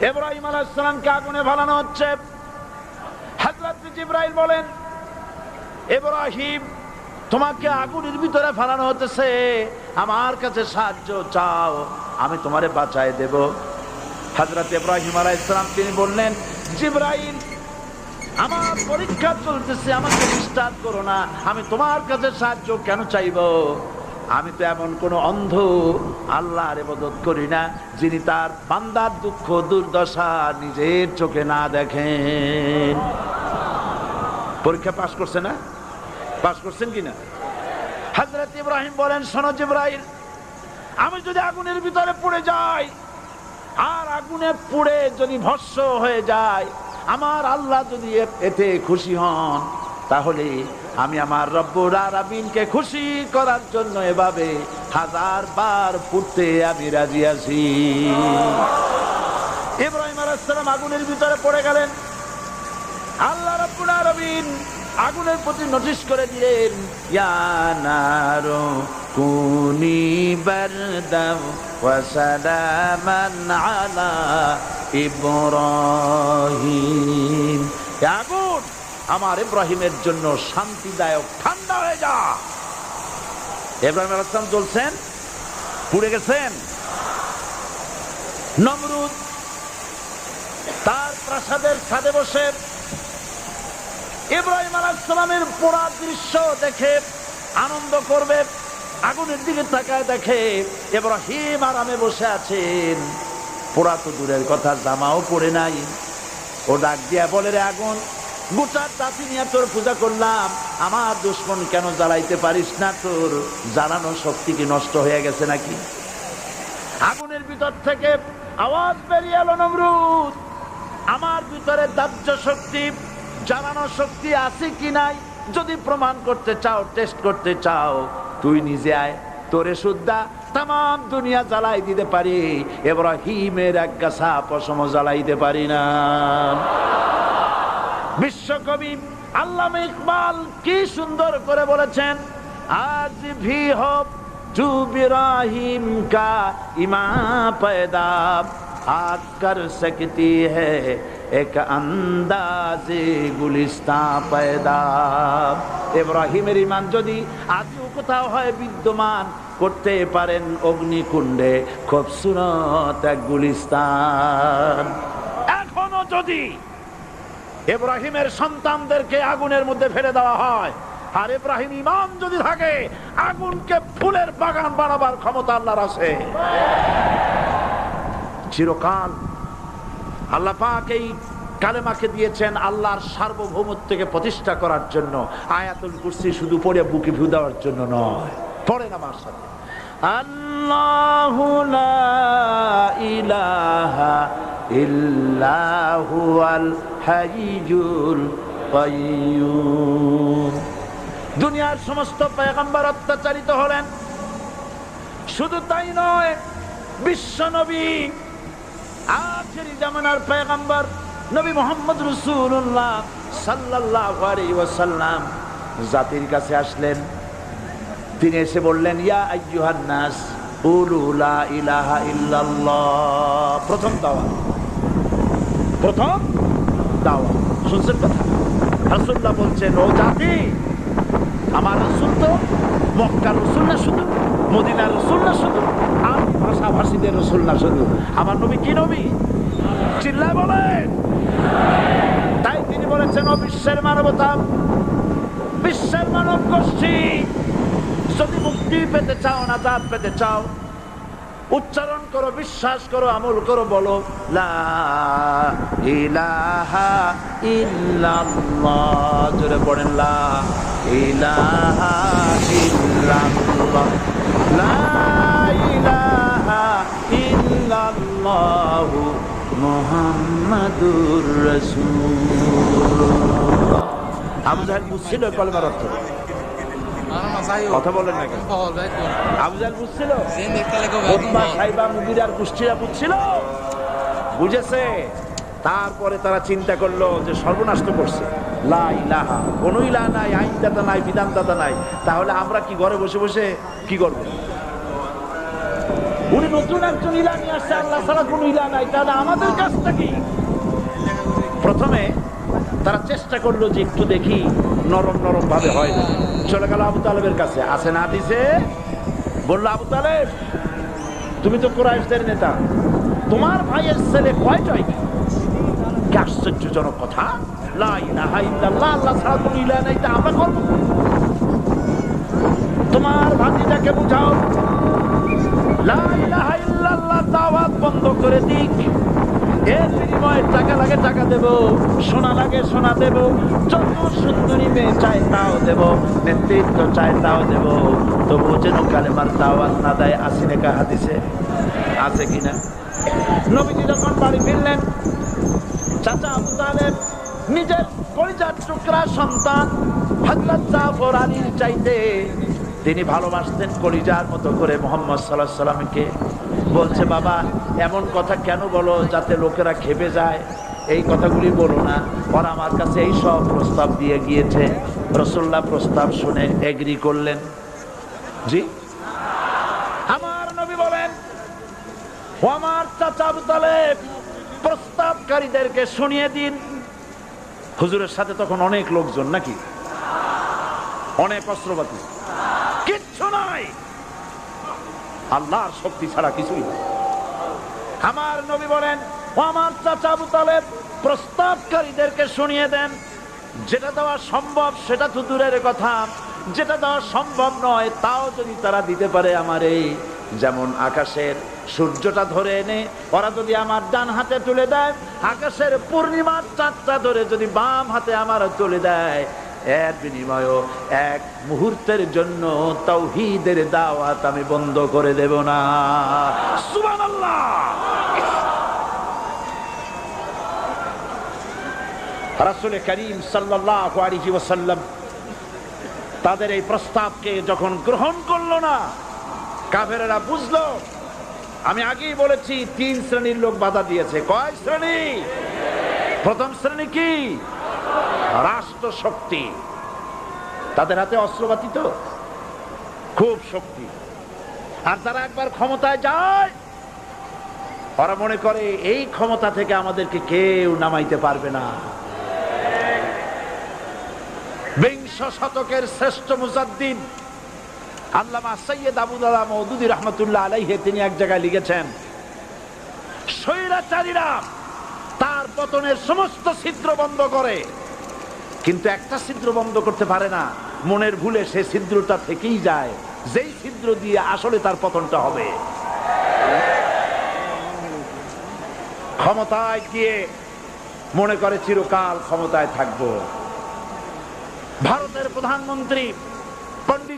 ইব্রাহিম আলাইসালামকে আগুনে ফালানো হচ্ছে? হাজরত জিব্রাইল বলেন, ইব্রাহিম, তোমাকে আগুনের ভিতরে ফালানো হতেছে। আমার কাছে সাহায্য চাও, আমি তোমারে বাঁচায় দেব। হাজরত ইব্রাহিম আলাইসালাম তিনি বললেন, জিব্রাইল, আমার পরীক্ষা চলতেছে, আমাকে ডিস্টার্ব করো না। আমি তোমার কাছে সাহায্য কেন চাইব? আমি তো এমন কোন অন্ধ আল্লাহর ইবাদত করি না, যিনি তার বান্দার দুঃখ দুর্দশা নিজের চোখে না দেখেন। পরীক্ষা পাশ করছে না? পাশ করছেন কিনা? হজরত ইব্রাহিম বলেন, শোনো জিব্রাইল, আমি যদি আগুনের ভিতরে পড়ে যাই, আর আগুনে পুড়ে যদি ভস্য হয়ে যায়, আমার আল্লাহ যদি এতে খুশি হন, তাহলে আমি আমার রব্বুর আরাবিনকে খুশি করার জন্য এভাবে হাজার বার পুড়তে আমি রাজি আছি। ইব্রাহিম আলাইসালাম আগুনের ভিতরে পড়ে গেলেন। আল্লাহ রাব্বুল আলামিন আগুনের প্রতি নোটিশ করে দিলেন, ইয়া নারু কুনি বারদাম ওয়া সালামান আলা ইব্রাহিম। আগুন আমার ইব্রাহিমের জন্য শান্তিদায়ক ঠান্ডা হয়ে যা। ইব্রাহিম আলাইহিস সালাম চলছেন পুড়ে গেছেন। নমরুদ তার প্রাসাদের ছাদে বসে ইব্রাহিম আলাইসালামের পোড়া দৃশ্য দেখে আনন্দ করবে, আগুনের দিকে তাকায় দেখে ইব্রাহিম আরামে বসে আছেন। পোড়া তো দূরের কথা, জামাও পড়ে নাই। ও ডাক দিয়া বলে, রে আগুন গোটার জাতি নিয়ে তোর পূজা করলাম। আমার দুশ্মন কেন জ্বালাইতে পারিস না তোর? জ্বালানো শক্তি কি নষ্ট হয়ে গেছে নাকি? আগুনের ভিতর থেকে আওয়াজ বেরিয়ে এলো নমরুদ। আমার ভিতরে দাহ্য শক্তি, জ্বালানো শক্তি আছে কি নাই যদি প্রমাণ করতে চাও টেস্ট করতে চাও, তুই নিজে আয়। তোরে সুদ্ধা তাম দুনিয়া জ্বালাই দিতে পারি। এবার হিমের এক গাছা পশম জ্বালাইতে পারি না। বিশ্বকবি আল্লাম ইকবাল কি সুন্দর করে বলেছেন, আজ ভি হোপ তু বিরাহিম কা ইমা পয়দা আজ কর সকতি এক আন্দাজে গুলিস্তা পয়দা ইব্রাহিমের ইমান যদি আজও কোথাও হয় বিদ্যমান, করতে পারেন অগ্নিকুণ্ডে খুব সুরত এক গুলিস্তান। এখনও যদি ইব্রাহিমের সন্তানদেরকে আগুনের মধ্যে ফেলে দেওয়া হয়। আর ইব্রাহিম ইমাম যদি থাকে, আগুনকে ফুলের বাগান বানাবার ক্ষমতা আল্লাহর আছে। চিরকাল আল্লাহ পাক এই কালেমাকে দিয়েছেন আল্লাহর সার্বভৌমত্বকে প্রতিষ্ঠা করার জন্য। আয়াতুল কুরসি শুধু পড়ে বুকে ভিউ দেওয়ার জন্য নয়, পড়েন আমার সাথে। আল্লাহু ইলাহা ইল্লাহু কাইয়্যুম দুনিয়ার সমস্ত পয়গম্বর অত্যাচারিত হলেন। শুধু তাই নয়, বিশ্ব নবী, আখেরি জামানার পয়গম্বর নবী মোহাম্মদ রসুল্লাহ সাল্লাহ ওয়াসাল্লাম জাতির কাছে আসলেন। তিনি এসে বললেন, ইয়া আইয়ুহান নাস ইলাহা ইল্লাল্লাহ। প্রথম দাওয়া প্রথম দাওয়া শুনছেন কথা? রাসূলুল্লাহ বলছেন, ও জাতি, আমার রসুল তো মক্কার রসুল না শুধু, মদিনার রসুল না শুধু, আর ভাষাভাষীদের রসুল না শুধু। আমার নবী কি নবী? চিল্লায় বলেন। তাই তিনি বলেছেন, ও বিশ্বের মানবতা, বিশ্বের মানব গোষ্ঠী, যদি মুক্তি পেতে চাও না জাত পেতে চাও উচ্চারণ করো, বিশ্বাস করো, আমল করো, বলো জোরে পড়েন মুহাম্মাদুর রাসূলুল্লাহ। আবু বুঝছিল কলমার অর্থ কথা বলেন না কেন? আবু বুঝছিল? উতবা, সাইবা, মুগির বুঝছিল বুঝেছে? তারপরে তারা চিন্তা করল যে সর্বনাশ তো করছে। লা ইলাহা কোনো ইলাহা নাই আইনদাতা নাই বিধানদাতা নাই। তাহলে আমরা কি ঘরে বসে বসে কি করব? উনি নতুন একজন ইলা নিয়ে আসছে আল্লাহ ছাড়া কোন ইলা নাই। তাহলে আমাদের কাজটা কি? প্রথমে তারা চেষ্টা করল যে একটু দেখি নরম নরম ভাবে হয় না চলে গেল আবু তালেবের কাছে। আসে না দিছে বলল, আবু তালেব, তুমি তো কোরআশদের নেতা। তোমার ভাইয়ের ছেলে কয়টাই কি আশ্চর্যজনক কথা। তোমার বুঝাও। বন্ধ করে দিক। এর বিনিময়ে টাকা লাগে টাকা দেব? সোনা লাগে সোনা দেব। যত সুন্দরী মেয়ে চায় তাও দেব। নেতৃত্ব চায় তাও দেব। তবু যেন কালেমার দাওয়াত না দেয় আসিনেকা হাদিসে। আছে কিনা নবীজি যখন বাড়ি ফিরলেন, চাচা আবু তালেব নিজের পরিচার টুকরা সন্তান হজরত জাফর আলীর চাইতে তিনি ভালোবাসতেন কলিজার মতো করে মোহাম্মদ সাল্লাহ সাল্লামকে বলছে, বাবা, এমন কথা কেন বলো যাতে লোকেরা খেপে যায়? এই কথাগুলি বলো না। ওরা আমার কাছে এই সব প্রস্তাব দিয়ে গিয়েছে। রসুল্লাহ প্রস্তাব শুনে এগ্রি করলেন। জি। আমার নবী বলেন আমার চাচা তালেব, প্রস্তাবকারীদেরকে শুনিয়ে দিন। হুজুরের সাথে তখন অনেক লোকজন নাকি? অনেক অস্ত্রপাতি। কিচ্ছু নাই। আল্লাহর শক্তি ছাড়া কিছুই নাই। আমার নবী বলেন, ও আমার চাচা আবু তালেব, প্রস্তাবকারীদেরকে শুনিয়ে দেন, যেটা দেওয়া সম্ভব সেটা তো দূরের কথা, যেটা দেওয়া সম্ভব নয় তাও যদি তারা দিতে পারে আমার এই যেমন আকাশের সূর্যটা ধরে এনে, ওরা যদি আমার ডান হাতে তুলে দেয়, আকাশের পূর্ণিমার চাঁদটা ধরে যদি বাম হাতে আমার তুলে দেয় এর বিনিময় এক মুহূর্তের জন্য তৌহিদের দাওয়াত আমি বন্ধ করে দেব না। সুবহানাল্লাহ! করিম তাদের এই প্রস্তাবকে যখন গ্রহণ করল না, কাফেরেরা বুঝলো, আমি আগেই বলেছি, তিন শ্রেণির লোক বাধা দিয়েছে। কয় শ্রেণি? প্রথম শ্রেণি কি? রাষ্ট্র শক্তি তাদের হাতে অস্ত্রপাতি তো? খুব শক্তি। আর তারা একবার ক্ষমতায় যায়, ওরা মনে করে এই ক্ষমতা থেকে আমাদেরকে কেউ নামাইতে পারবে না। বিংশ শতকের শ্রেষ্ঠ মুজাদ্দিন আল্লামা সৈয়দ আবুদাল্লাহ মৌদুদি রহমতুল্লাহ আলাইহে তিনি এক জায়গায় লিখেছেন, স্বৈরাচারীরা তার পতনের সমস্ত ছিদ্র বন্ধ করে কিন্তু একটা ছিদ্র বন্ধ করতে পারে না। মনের ভুলে সে ছিদ্রটা থেকেই যায়। যেই ছিদ্র দিয়ে আসলে তার পতনটা হবে। ক্ষমতায় গিয়ে মনে করে চিরকাল ক্ষমতায় থাকব। ভারতের প্রধানমন্ত্রী পন্ডিত